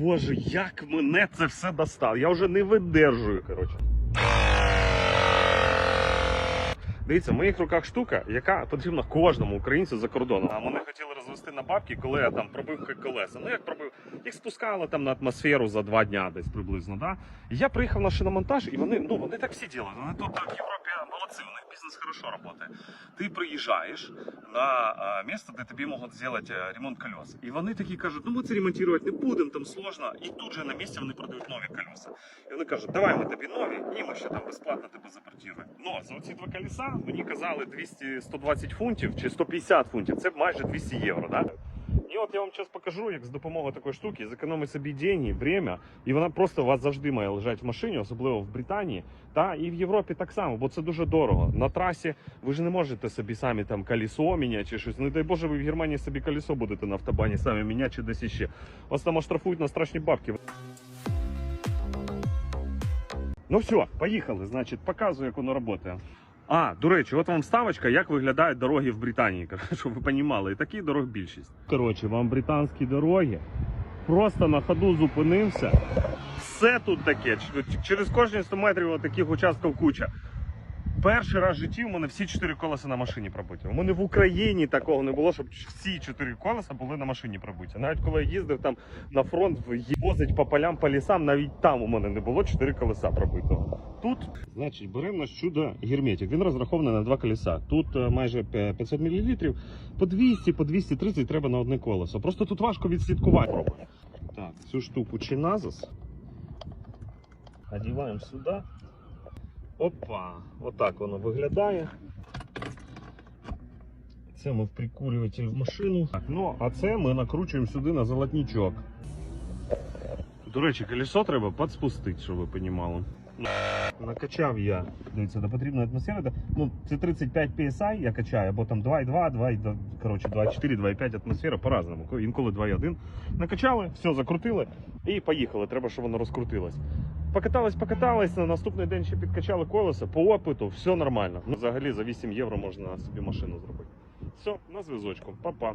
боже, як мене це все достало. Я вже не видержую, коротше. Дивіться, в моїх руках штука, яка потрібна кожному українцю за кордоном. А вони хотіли розвести на бабки, коли я там пробив колеса. Ну як пробив, їх спускали там на атмосферу за два дня десь приблизно. Да? Я приїхав на шиномонтаж, і вони, ну вони так всі ділять. Вони тут в Європі молодці, у них хорошо работает. Ти приїжджаєш на место, где де тобі можуть зробити е, ремонт колес. І вони такі кажуть, ну ми це ремонтувати не будемо, там сложно. І тут же на місці вони продають нові колеса. І вони кажуть, давай ми тобі нові, і ми ще там безплатно тебе запортируем. Но за оці два колеса мені казали 200-120 фунтів чи 150 фунтів. Це майже 200 євро, да? І от я вам зараз покажу, як з допомогою такої штуки зекономить собі деньги, время, і вона просто у вас завжди має лежати в машині, особливо в Британії, та і в Європі так само, бо це дуже дорого. На трасі ви ж не можете собі самі там колесо міняти чи щось. Не дай Боже, ви в Германії собі колесо будете на автобані самі міняти чи десь іще. Вас там оштрафують на страшні бабки. Ну все, поїхали. Значить, показую, як воно працює. А, до речі, от вам вставочка, як виглядають дороги в Британії, щоб ви розуміли. І такі дорог більшість. Коротше, вам британські дороги. Просто на ходу зупинився. Все тут таке. Через кожні 100 метрів таких участків куча. Перший раз в житті у мене всі чотири колеса на машині пробиті. У мене в Україні такого не було, щоб всі чотири колеса були на машині пробиті. Навіть коли я їздив там на фронт, возить по полям, по лісам, навіть там у мене не було чотири колеса пробитого. Тут, значить, беремо наш чудо герметик. Він розрахований на два колеса. Тут е, майже 500 мл, по 200, по 230 треба на одне колесо. Просто тут важко відслідкувати. Так, цю штуку чи назис. Одіваємо сюди. Опа, отак воно виглядає. Це ми в прикурюватель в машину. Так, ну, а це ми накручуємо сюди на золотничок. До речі, колесо треба підспустити, щоб ви розуміли. Накачав я. Дивіться, до потрібної атмосфери. Ну, це 35 PSI я качаю, або там 2,2, 2, коротше, 2,4, 2,5 атмосфера по-разному. Інколи 2,1. Накачали, все, закрутили і поїхали. Треба, щоб воно розкрутилось. Покатались, покатались, на наступний день ще підкачали колеса, по опиту, все нормально. Ну, взагалі за 8 євро можна собі машину зробити. Все, на зв'язочку. Па-па.